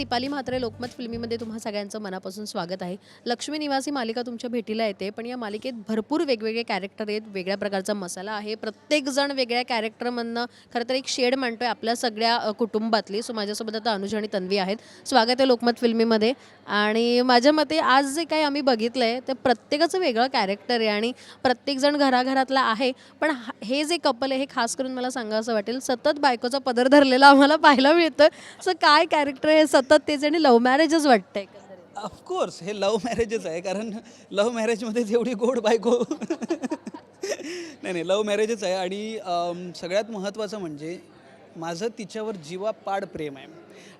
दीपाली म्हात्रे लोकमत फिल्मीमध्ये तुम्हा सगळ्यांचं मनापासून स्वागत आहे. लक्ष्मी निवासी मालिका तुमच्या भेटीला येते पण या मालिकेत भरपूर वेगवेगळे कॅरेक्टर आहेत वेगळ्या प्रकारचा मसाला आहे. प्रत्येकजण वेगळ्या कॅरेक्टरमधनं खरं तर एक शेड मांडतोय आपल्या सगळ्या कुटुंबातली. सो माझ्यासोबत आता अनुज आणि तन्वी आहेत. स्वागत आहे लोकमत फिल्मीमध्ये. आणि माझ्या मते आज जे काही आम्ही बघितलं आहे ते प्रत्येकाचं वेगळं कॅरेक्टर आहे आणि प्रत्येकजण घराघरातला आहे. पण हा- हे जे कपल आहे हे खास करून मला सांगा असं वाटेल सतत बायकोचा पदर धरलेला आम्हाला पाहायला मिळतं सो काय कॅरेक्टर आहे सतत तेच आणि लव्ह मॅरेजच वाटतंय ऑफकोर्स हे लव्ह मॅरेजच आहे कारण लव्ह मॅरेजमध्ये तेवढी गोड बायको. नाही नाही लव्ह मॅरेजच आहे आणि अम, सगळ्यात महत्त्वाचं म्हणजे माझं तिच्यावर जीवापाड प्रेम आहे.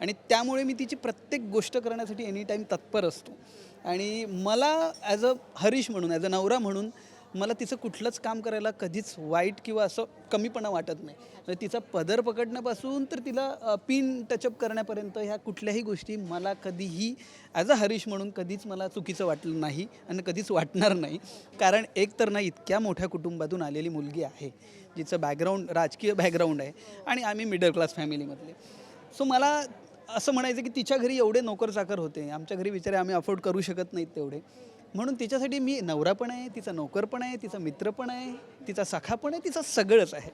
आणि त्यामुळे मी तिची प्रत्येक गोष्ट करण्यासाठी एनी टाईम तत्पर असतो. आणि मला ॲज अ हरीश म्हणून ॲज अ नवरा म्हणून मला तिचं कुठलंच काम करायला कधीच वाईट किंवा असं कमीपणा वाटत नाही. म्हणजे तिचा पदर पकडण्यापासून तर तिला पिन टचअप करण्यापर्यंत ह्या कुठल्याही गोष्टी मला कधीही ॲज अ हरीश म्हणून कधीच मला चुकीचं वाटलं नाही आणि कधीच वाटणार नाही. कारण एक तर ना इतक्या मोठ्या कुटुंबातून आलेली मुलगी आहे जिचं बॅकग्राऊंड राजकीय बॅकग्राऊंड आहे आणि आम्ही मिडल क्लास फॅमिलीमधले सो मला असं म्हणायचं की तिच्या घरी एवढे नोकर चाकर होते. आमच्या घरी बिचारे आम्ही अफोर्ड करू शकत नाहीत तेवढे. म्हणून तिच्यासाठी मी नवरा पण आहे तिचा नोकर पण आहे तिचा मित्र पण आहे तिचा सखा पण आहे तिचं सगळंच आहे.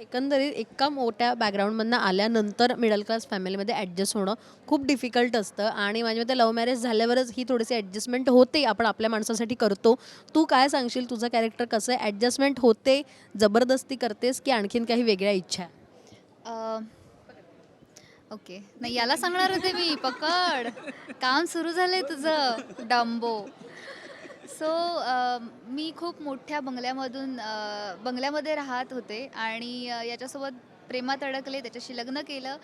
एकंदरीत एका मोठ्या बॅकग्राऊंडमधनं आल्यानंतर मिडल क्लास फॅमिलीमध्ये ॲडजस्ट होणं खूप डिफिकल्ट असतं आणि माझ्या मते लव्ह मॅरेज झाल्यावरच ही थोडीशी ॲडजस्टमेंट होते आपण आपल्या माणसासाठी करतो. तू काय सांगशील? तुझं कॅरेक्टर कसं आहे? ॲडजस्टमेंट होते जबरदस्ती करतेस की आणखीन काही वेगळ्या इच्छा? ओके. नाही याला सांगणार होते मी. पकड. काम सुरू झालंय तुझं डांबो. सो मी खूप मोठ्या बंगल्यामधून अ, बंगल्यामध्ये राहत होते आणि अ, याच्यासोबत प्रेमात अडकले त्याच्याशी लग्न केलं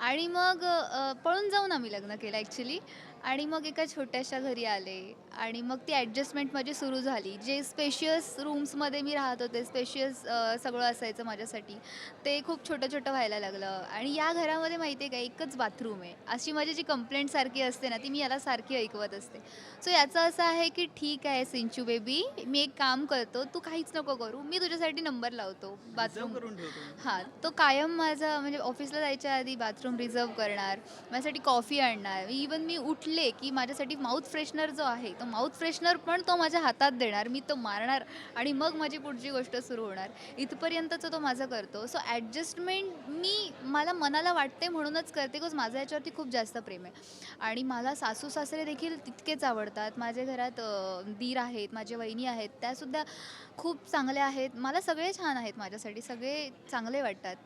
आणि मग अ, पळून जाऊन आम्ही लग्न केलं ॲक्च्युली आणि मग एका छोट्याशा घरी आले आणि मग ती ॲडजस्टमेंट माझी सुरू झाली. जे स्पेशियस रूम्समध्ये मी राहत होते स्पेशियस सगळं असायचं माझ्यासाठी ते खूप छोटं छोटं व्हायला लागलं. आणि या घरामध्ये माहिती आहे का एकच बाथरूम आहे. अशी माझी जी कंप्लेंट सारखी असते ना ती मी याला सारखी ऐकवत असते. सो याचं असं आहे की ठीक आहे सिंचू बेबी मी एक काम करतो तू काहीच नको करू मी तुझ्यासाठी नंबर लावतो बाथरूम हां तो कायम माझा म्हणजे ऑफिसला जायच्या आधी बाथरूम रिझर्व करणार माझ्यासाठी कॉफी आणणार इवन मी उठले म्हटले की माझ्यासाठी माउथ फ्रेशनर जो आहे तो माउथ फ्रेशनर पण तो माझ्या हातात देणार मी तो मारणार आणि मग माझी पुढची गोष्ट सुरू होणार. इथपर्यंतचं तो माझं करतो. सो ॲडजस्टमेंट मी मला मनाला वाटते म्हणूनच करते बिकॉज माझं याच्यावरती खूप जास्त प्रेम आहे. आणि मला सासू सासरे देखील तितकेच आवडतात. माझ्या घरात दीर आहेत माझ्या वहिनी आहेत त्यासुद्धा खूप चांगल्या आहेत. मला सगळे छान आहेत माझ्यासाठी सगळे चांगले वाटतात.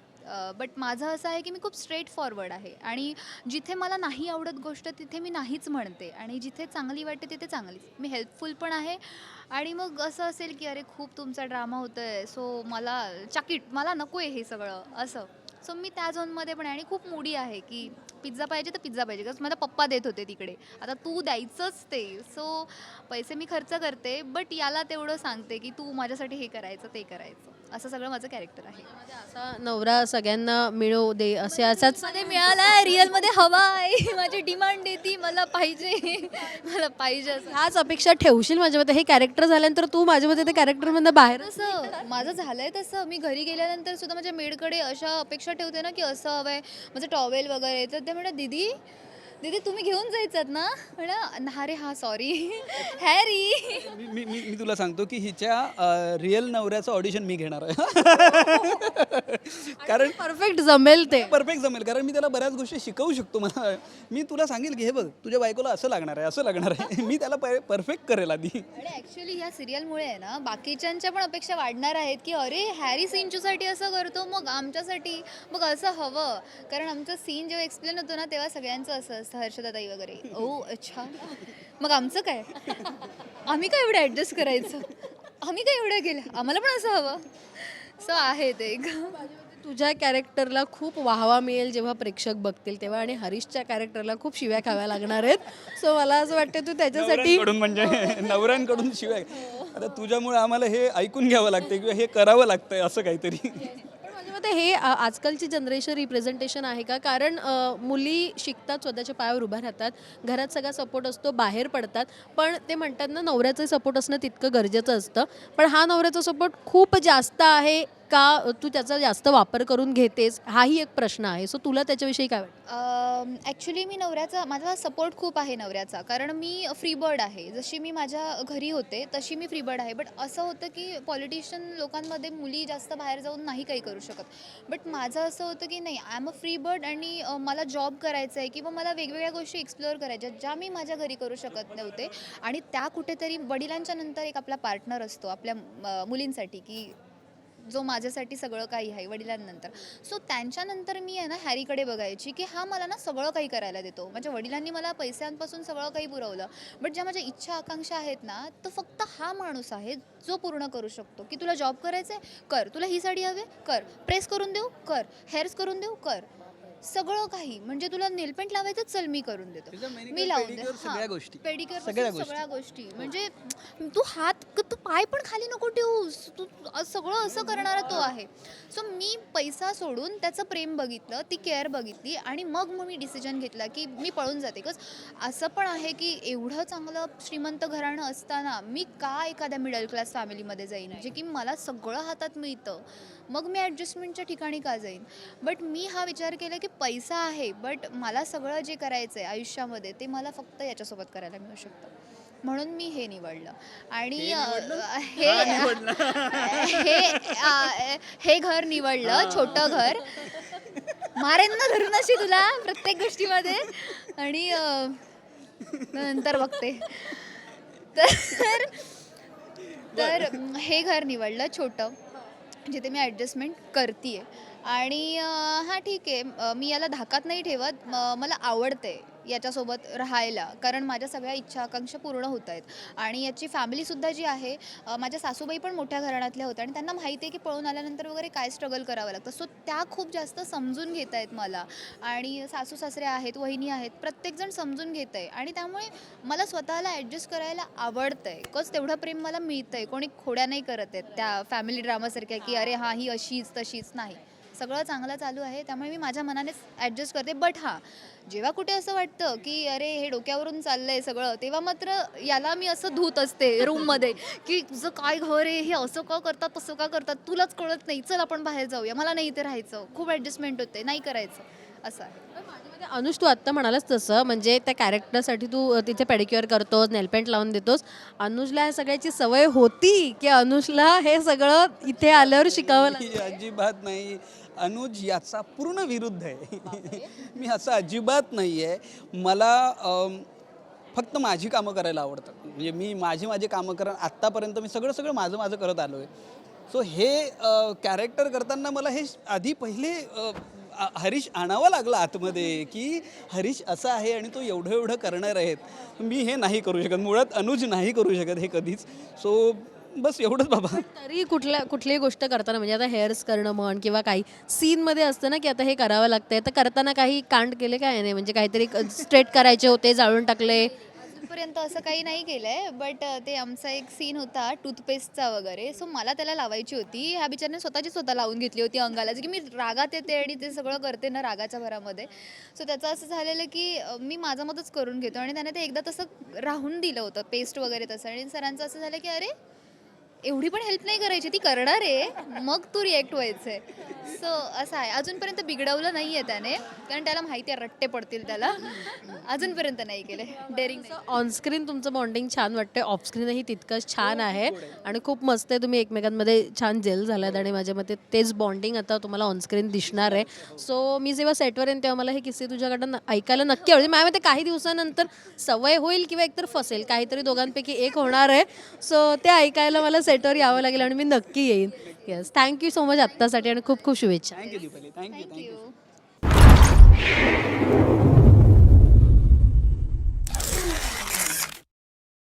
बट माझं असं आहे की मी खूप स्ट्रेट फॉरवर्ड आहे. आणि जिथे मला नाही आवडत गोष्ट तिथे मी नाहीच म्हणते. आणि जिथे चांगली वाटते तिथे चांगली. मी हेल्पफुल पण आहे. आणि मग असं असेल की अरे खूप तुमचा ड्रामा होतो आहे सो मला चाकीट मला नको आहे हे सगळं. असं. सो मी त्या झोनमध्ये पण आहे. आणि खूप मुडी आहे की पिझ्झा पाहिजे तर पिझ्झा पाहिजे. कारण माझा पप्पा देत होते तिकडे. आता तू द्यायचंच ते. सो पैसे मी खर्च करते बट याला तेवढं सांगते की तू माझ्यासाठी हे करायचं ते करायचं. असं सगळं माझं कॅरेक्टर आहे. असा नवरा सगळ्यांना मिळो दे असे असाच मध्ये मिळालाय रिअलमध्ये हवा आहे माझी डिमांड देती मला पाहिजे. मला पाहिजे असं. ह्याच अपेक्षा ठेवशील माझ्या मते. हे कॅरेक्टर झाल्यानंतर तू माझ्या मते ते कॅरेक्टरमधनं बाहेर तसं माझं झालंय तसं. मी घरी गेल्यानंतर सुद्धा माझ्या मेडकडे अशा अपेक्षा ठेवते ना की असं हवंय. माझं टॉवेल वगैरे तर ते म्हणत दीदी दीदी तुम्ही घेऊन जायचात ना? म्हणा हा रे हा सॉरी हॅरी मी मी मी मी तुला सांगतो की हिच्या रिअल नवऱ्याचं ऑडिशन मी घेणार आहे. कारण परफेक्ट जमेल ते. परफेक्ट जमेल. कारण मी त्याला बऱ्याच गोष्टी शिकवू शकतो. मला मी तुला सांगेल की हे बघ तुझ्या बायकोला असं लागणार आहे असं लागणार आहे. मी त्याला परफेक्ट करेल आधी. आणि ॲक्च्युली ह्या सिरियलमुळे आहे ना बाकीच्यांच्या पण अपेक्षा वाढणार आहेत की अरे हॅरी सिंचूसाठी असं करतो मग आमच्यासाठी मग असं हवं. कारण आमचं सीन जेव्हा एक्सप्लेन होतो ना तेव्हा सगळ्यांचं असं असतं. हर्षदाताई वगैरे. ओ अच्छा. मग आमचं काय? आम्ही काय एवढं ॲडजस्ट करायचं? आम्ही काय एवढं केलं? आम्हाला पण असं हवं. सो आहे ते एक. तुझ्या कॅरेक्टरला खूप वाहवा मिळेल जेव्हा प्रेक्षक बघतील तेव्हा आणि हरीशच्या कॅरेक्टरला खूप शिव्या खाव्या लागणार आहेत. सो मला असं वाटतं तू त्याच्यासाठी नवऱ्यांकडून म्हणजे नवऱ्यांकडून शिवाय आता तुझ्यामुळे आम्हाला हे ऐकून घ्यावं लागतं किंवा हे करावं लागतंय असं काहीतरी. वाटतं हे आ- आजकालची जनरेशन रिप्रेझेंटेशन आहे का? कारण अ, मुली शिकतात स्वतःच्या पायावर उभ्या राहतात घरात सगळा सपोर्ट असतो बाहेर पडतात. पण ते म्हणतात ना नवऱ्याचं सपोर्ट असणं तितकं गरजेचं असतं. पण हा नवऱ्याचा सपोर्ट खूप जास्त आहे का तू त्याचा जास्त वापर करून घेतेस? हाही एक प्रश्न आहे. सो तुला त्याच्याविषयी काय वाटतं? ॲक्च्युली मी नवऱ्याचा माझा सपोर्ट खूप आहे नवऱ्याचा. कारण मी फ्री बर्ड आहे. जशी मी माझ्या घरी होते तशी मी फ्री बर्ड आहे. बट असं होतं की पॉलिटिशियन लोकांमध्ये मुली जास्त बाहेर जाऊन नाही काही करू शकत. बट माझं असं होतं की नाही I am a free bird आणि अ, मला जॉब करायचा आहे किंवा मला वेगवेगळ्या गोष्टी एक्सप्लोअर करायच्या ज्या मी माझ्या घरी करू शकत नव्हते. आणि त्या कुठेतरी वडिलांच्या नंतर एक आपला पार्टनर असतो आपल्या अ, मुलींसाठी की जो माझ्यासाठी सगळं काही आहे वडिलांनंतर. सो त्यांच्यानंतर मी आहे ना हॅरीकडे बघायची की हा मला ना सगळं काही करायला देतो. माझ्या वडिलांनी मला पैशांपासून सगळं काही पुरवलं. बट ज्या माझ्या इच्छा आकांक्षा आहेत ना तो फक्त हा माणूस आहे जो पूर्ण करू शकतो. की तुला जॉब करायचं आहे कर. तुला ही साडी हवी आहे? कर. प्रेस करून देऊ? कर. हेअर्स करून देऊ? कर. सगळं काही. म्हणजे तुला नेलपेंट लावायचं चल मी करून देतो. मी लावून दे pedicure, हां. सगळ्या गोष्टी. पेडिक्युअर सगळ्या गोष्टी. म्हणजे तू हात तू पाय पण खाली नको ठेवूस. तू सगळं असं करणारा तो आहे. सो मी पैसा सोडून त्याचं प्रेम बघितलं ती केअर बघितली आणि मग मग मी डिसिजन घेतला की मी पळून जाते. बिकॉज असं पण आहे की एवढं चांगलं श्रीमंत घराणं असताना मी का एखाद्या मिडल क्लास फॅमिलीमध्ये जाईन? जे की मला सगळं हातात मिळतं. मग मी ॲडजस्टमेंटच्या ठिकाणी का जाईन? बट मी हा विचार केला की पैसा आहे बट मला सगळं जे करायचं आहे आयुष्यामध्ये ते मला फक्त याच्यासोबत करायला मिळू शकतं. म्हणून मी हे निवडलं. आणि हे हे हे घर निवडलं छोटं घर. मारेन ना धरून अशी तुला प्रत्येक गोष्टीमध्ये. आणि नंतर बघते. तर तर हे घर निवडलं छोटं. जिथे मी ॲडजस्टमेंट करते आहे आणि हां ठीक आहे. मी याला धाकात नाही ठेवत. म- मला आवडते याच्यासोबत राहायला. कारण माझ्या सगळ्या इच्छा आकांक्षा पूर्ण होत आहेत. आणि याची फॅमिलीसुद्धा जी आहे माझ्या सासूबाई पण मोठ्या घराण्यातल्या होत्या. आणि त्यांना माहिती आहे की पळून आल्यानंतर वगैरे काय स्ट्रगल करावं लागतं. सो त्या खूप जास्त समजून घेत आहेत मला. आणि सासू सासरे आहेत वहिनी आहेत प्रत्येकजण समजून घेत आहे. आणि त्यामुळे मला स्वतःला ॲडजस्ट करायला आवडतं आहे बिकॉज तेवढं प्रेम मला मिळतं आहे कोणी खोड्या नाही करत आहेत त्या फॅमिली ड्रामासारख्या की अरे हां ही अशीच तशीच नाही. सगळं चांगलं चालू आहे त्यामुळे मी माझ्या मनानेच ॲडजस्ट करते. बट हां जेव्हा कुठे असं वाटतं की अरे हे डोक्यावरून चाललं आहे सगळं तेव्हा मात्र याला मी असं धूत असते रूममध्ये की तुझं काय घर आहे हे असं का करतात तसं का करतात तुलाच कळत नाही. चल आपण बाहेर जाऊया मला नाही इथे राहायचं. खूप ॲडजस्टमेंट होते नाही करायचं. असं आहे. माझ्यामध्ये अनुष तू आत्ता म्हणालास तसं म्हणजे त्या कॅरेक्टरसाठी तू तिथे पेडिक्युअर करतोस नेलपेंट लावून देतोस. अनुजला ह्या सगळ्याची सवय होती की अनुजला हे सगळं इथे आल्यावर शिकावं लागलं अजिबात नाही. अनुज याचा पूर्ण विरुद्ध आहे. मी असं अजिबात नाही आहे मला फक्त माझी कामं करायला आवडतात. म्हणजे मी माझी माझी कामं करा आत्तापर्यंत मी सगळं सगळं माझं माझं करत आलो आहे सो हे कॅरेक्टर करताना मला हे आधी पहिले हरीश आणावं लागलं आतमध्ये की हरीश असा आहे आणि तो एवढं एवढं करणार आहेत. मी हे नाही करू शकत. मुळात अनुज नाही करू शकत हे कधीच. सो बस एवढंच बाबा. तरी कुठल्या कुठलीही गोष्ट करताना म्हणजे आता हेअर्स करणं म्हण किंवा काही सीनमध्ये असतं ना की आता हे करावं लागतंय तर करताना काही कांड केले काय नाही? म्हणजे काहीतरी स्ट्रेट करायचे होते जाळून टाकले. अजूनपर्यंत असं काही नाही केलंय बट ते आमचा एक सीन होता टूथपेस्टचा वगैरे. सो मला त्याला लावायची होती. ह्या बिचारने स्वतःची स्वतः लावून घेतली होती अंगाला. जी की मी रागात येते आणि ते सगळं करते ना रागाच्या भरामध्ये. सो त्याचं असं झालेलं की मी माझं मतच करून घेतो. आणि त्याने ते एकदा तसं राहून दिलं होतं पेस्ट वगैरे तसं. आणि सरांचं असं झालं की अरे एवढी पण हेल्प नाही करायची ती करणार आहे. मग तू रिॲक्ट व्हायचंय. सो असं आहे. अजूनपर्यंत बिघडवलं नाही आहे त्याने कारण त्याला माहिती आहे रट्टे पडतील त्याला. अजूनपर्यंत नाही केले. डेअरिंग नाही. ऑनस्क्रीन तुमचं बॉन्डिंग छान वाटतंय. ऑफस्क्रीनही तितकंच छान आहे. आणि खूप मस्त आहे. तुम्ही एकमेकांमध्ये छान जेल झालात आणि माझ्या मते तेच बॉन्डिंग आता तुम्हाला ऑनस्क्रीन दिसणार आहे. सो मी जेव्हा सेटवर येईन तेव्हा मला हे किस्से तुझ्याकडनं ऐकायला नक्की आवडेल. माझ्या मते काही दिवसानंतर सवय होईल किंवा एकतर फसेल. काहीतरी दोघांपैकी एक होणार आहे. सो ते ऐकायला मला सेटवर यावं लागेल आणि मी नक्की येईन. Yes thank you so much आत्तासाठी आणि खूप खूप शुभेच्छा. Thank you Deepali thank you thank you thank you